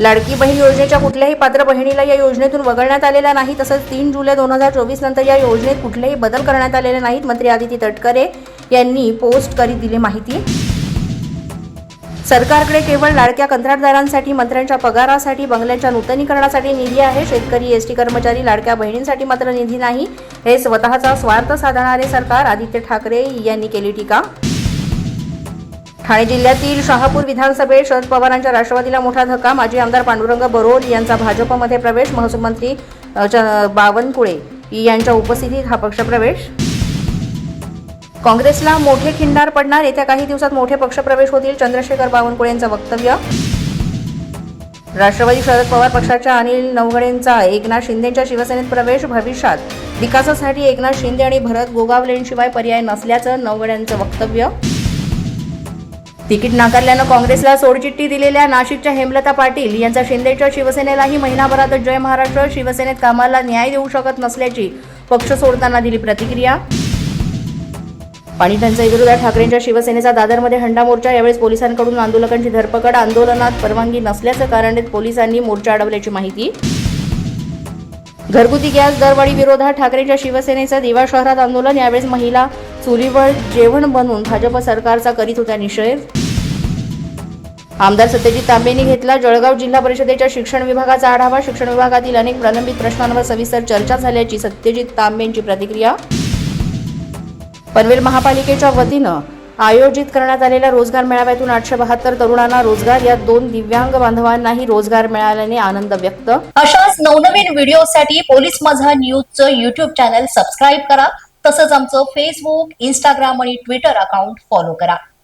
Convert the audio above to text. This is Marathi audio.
लाडकी बहीण योजनेच्या कुठल्याही पात्र बहिणीला या योजनेतून वगळण्यात आलेला नाही तसंच तीन जुलै दोन हजार चोवीस नंतर या योजनेत कुठलेही बदल करण्यात आलेले नाहीत मंत्री आदिती तटकरे यांनी पोस्ट करीत दिली माहिती. सरकारकडे केवळ लाडक्या कंत्राटदारांसाठी मंत्र्यांच्या पगारासाठी बंगल्यांच्या नूतनीकरणासाठी निधी आहे शेतकरी एसटी कर्मचारी लाडक्या बहिणींसाठी मात्र निधी नाही. हे स्वतःचा स्वार्थ साधणारे सरकार आदित्य ठाकरे यांनी केली टीका. ठाणे जिल्ह्यातील शहापूर विधानसभेत शरद पवारांच्या राष्ट्रवादीला मोठा धक्का. माजी आमदार पांडुरंग बरोल यांचा भाजपमध्ये प्रवेश. महसूल मंत्री च- बावनकुळे यांच्या उपस्थितीत हा पक्षप्रवेश काँग्रेसला मोठे खिंडार पडणार. येत्या काही दिवसात मोठे पक्षप्रवेश होतील. चंद्रशेखर बावनकुळे यांचं वक्तव्य. राष्ट्रवादी शरद पवार पक्षाच्या अनिल नवगडेंचा एकनाथ शिंदेच्या शिवसेनेत प्रवेश. भविष्यात विकासासाठी एकनाथ शिंदे आणि भरत गोगावलेंशिवाय पर्याय नसल्याचं नवगड्यांचं वक्तव्य. तिकीट नाकारल्यानं काँग्रेसला सोडचिठ्ठी दिलेल्या नाशिकच्या हेमलता पाटील यांचा शिंदेच्या शिवसेनेलाही महिनाभरातच जय महाराष्ट्र शिवसेनेत कामाला न्याय देऊ शकत नसल्याची पक्ष सोडताना दिली प्रतिक्रिया. पाणी टंचाई विरोधात ठाकरेंच्या शिवसेनेचा दादरमध्ये हंडा मोर्चा यावेळेस पोलिसांकडून आंदोलकांची धरपकड आंदोलनात परवानगी नसल्याचं कारण देत पोलिसांनी मोर्चा अडवल्याची माहिती. घरगुती गॅस दरवाढी विरोधात ठाकरेंच्या शिवसेनेचं दिवा शहरात आंदोलन यावेळेस महिला चुलीवर जेवण बनवून भाजप सरकारचा करीत होता निषेध. आमदार सत्यजित तांबेंनी घेतला. जळगाव जिल्हा परिषदेच्या शिक्षण विभागाचा आढावा. शिक्षण विभागातील अनेक प्रलंबित प्रश्नांवर सविस्तर चर्चा झाल्याची सत्यजित तांबेंची प्रतिक्रिया. पनवेल महापालिकेच्या वतीनं आयोजित करण्यात आलेल्या रोजगार मेळाव्यातून आठशे बहात्तर तरुणांना रोजगार या दोन दिव्यांग बांधवांनाही रोजगार मिळाल्याने आनंद व्यक्त. अशाच नवनवीन व्हिडिओसाठी पोलीस माझा न्यूजचं युट्यूब चॅनल सबस्क्राईब करा. तसंच आमचं फेसबुक इंस्टाग्राम आणि ट्विटर अकाउंट फॉलो करा.